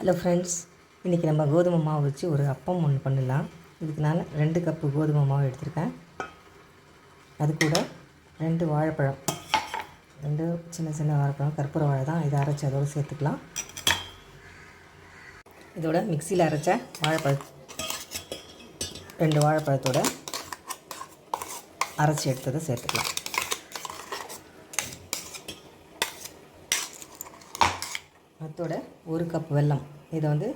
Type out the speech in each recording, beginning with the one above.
Hello friends இன்றைக்கி நம்ம கோதுமை மாவு வச்சு ஒரு அப்பம் ஒன்று பண்ணலாம். இதுக்கு நான் ரெண்டு கப்பு கோதுமை மாவு எடுத்திருக்கேன். அது கூட ரெண்டு வாழைப்பழம். ரெண்டு சின்ன சின்ன வாழைப்பழம் கற்பூர வாழை தான். இதை அரைச்சி அதோடு சேர்த்துக்கலாம். இதோட மிக்சியில் அரைச்ச வாழைப்பழம் ரெண்டு வாழைப்பழத்தோட அரைச்சி எடுத்ததை சேர்த்துக்கலாம். அதோட ஒரு கப் வெல்லம். இதை வந்து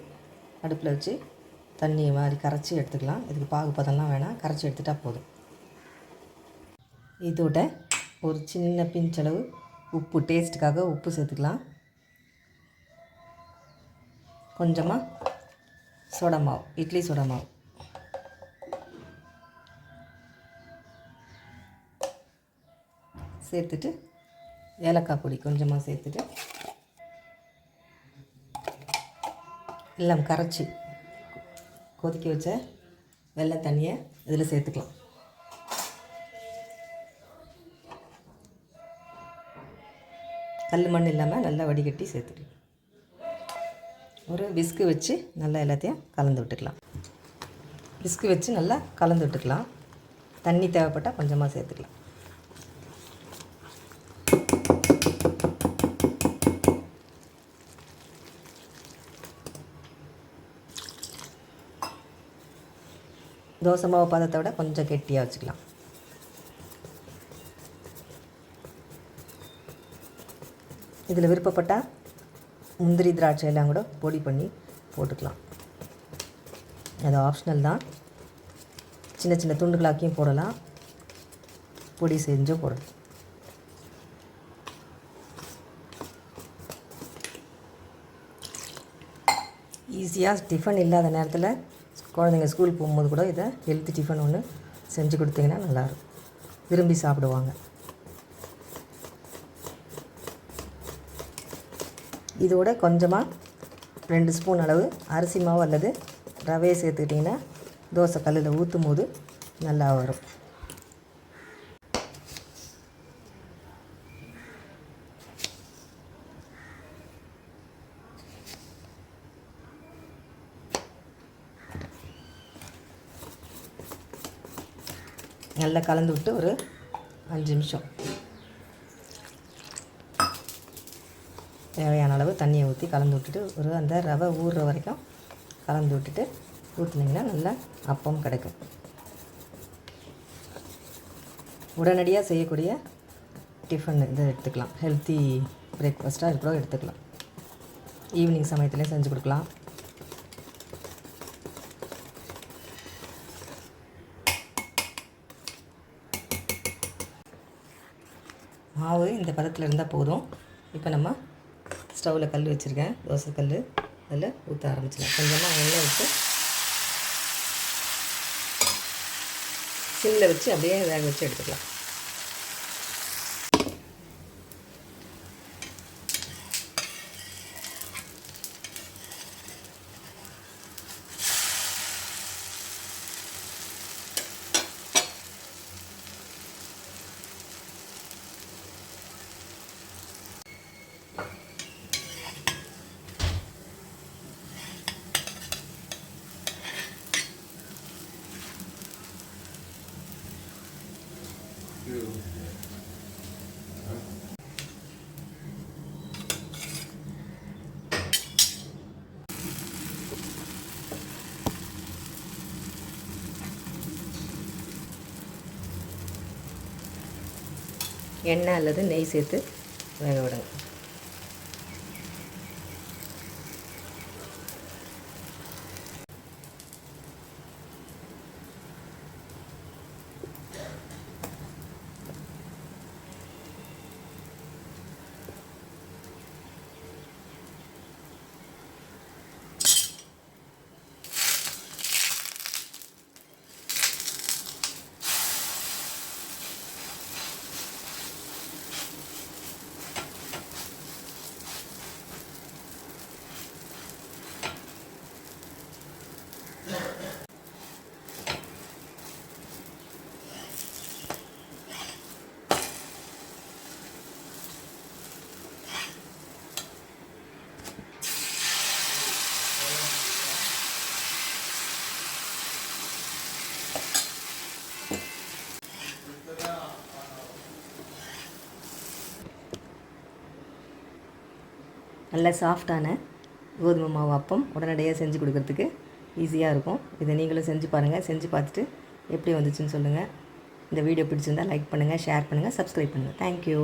அடுப்பில் வச்சு தண்ணி மாதிரி கரைச்சி எடுத்துக்கலாம். இதுக்கு பாகு பதம்லாம் வேணாம். கரைச்சி எடுத்துட்டால் போதும். இதோட ஒரு சின்ன பிஞ்சளவு உப்பு டேஸ்ட்டுக்காக உப்பு சேர்த்துக்கலாம். கொஞ்சமாக சோடா மாவு இட்லி சோடா மாவு. சேர்த்துட்டு ஏலக்காய் பொடி கொஞ்சமாக சேர்த்துட்டு எல்லாம் கரைச்சி கொதிக்க வச்ச வெள்ளை தண்ணியை இதில் சேர்த்துக்கலாம். கல் மண் இல்லாமல் நல்லா வடிகட்டி சேர்த்துக்கலாம். ஒரு விஸ்கு வச்சு நல்லா எல்லாத்தையும் கலந்து விட்டுக்கலாம். விஸ்கு வச்சு நல்லா கலந்து விட்டுக்கலாம். தண்ணி தேவைப்பட்டால் கொஞ்சமாக சேர்த்துக்கலாம். தோசை மாவு பதத்தை விட கொஞ்சம் கெட்டியாக வச்சுக்கலாம். இதில் விருப்பப்பட்டால் முந்திரி திராட்சை எல்லாம் கூட பொடி பண்ணி போட்டுக்கலாம். அது ஆப்ஷனல் தான். சின்ன சின்ன துண்டுகளாக்கியும் போடலாம். பொடி செஞ்சும் போடலாம். ஈஸியாக டிஃபன் இல்லாத நேரத்தில் குழந்தைங்க ஸ்கூல் போகும்போது கூட இதை ஹெல்த்தி டிஃபன் ஒன்று செஞ்சு கொடுத்தீங்கன்னா நல்லாயிருக்கும். விரும்பி சாப்பிடுவாங்க. இதோட கொஞ்சமாக ரெண்டு ஸ்பூன் அளவு அரிசி மாவு அல்லது ரவையை சேர்த்துக்கிட்டிங்கன்னா தோசை கல்லில் ஊற்றும் போது நல்லா வரும். நல்லா கலந்து விட்டு ஒரு அஞ்சு நிமிஷம். தேவையான அளவு தண்ணியை ஊற்றி கலந்து விட்டுட்டு ஒரு அந்த ரவை ஊறுற வரைக்கும் கலந்து விட்டுட்டு ஊற்றினீங்கன்னா நல்லா அப்பம் கிடைக்கும். உடனடியாக செய்யக்கூடிய டிஃபன் இதை எடுத்துக்கலாம். ஹெல்த்தி பிரேக்ஃபாஸ்ட்டாக இருக்கிறோம் எடுத்துக்கலாம். ஈவினிங் சமயத்துலேயும் செஞ்சு கொடுக்கலாம். மாவு இந்த பதத்தில் இருந்தால் போதும். இப்போ நம்ம ஸ்டவ்வில் கல் வச்சுருக்கேன். தோசை கல் அதில் ஊற்ற ஆரம்பிச்சிடலாம். கொஞ்சமாக எண்ணெய் விட்டு சிம்மில் வச்சு அப்படியே வேக வச்சு எடுத்துக்கலாம். எண்ணெய் அல்லது நெய் சேர்த்து வேக விடுங்க. நல்ல சாஃப்டான கோதுமை மாவு அப்பம் உடனடியாக செஞ்சு கொடுக்கறதுக்கு ஈஸியாக இருக்கும். இதை நீங்களும் செஞ்சு பாருங்கள் செஞ்சு பார்த்துட்டு எப்படி வந்துச்சுன்னு சொல்லுங்கள் இந்த வீடியோ பிடிச்சிருந்தால் லைக் பண்ணுங்கள் ஷேர் பண்ணுங்கள் சப்ஸ்கிரைப் பண்ணுங்கள் தேங்க்யூ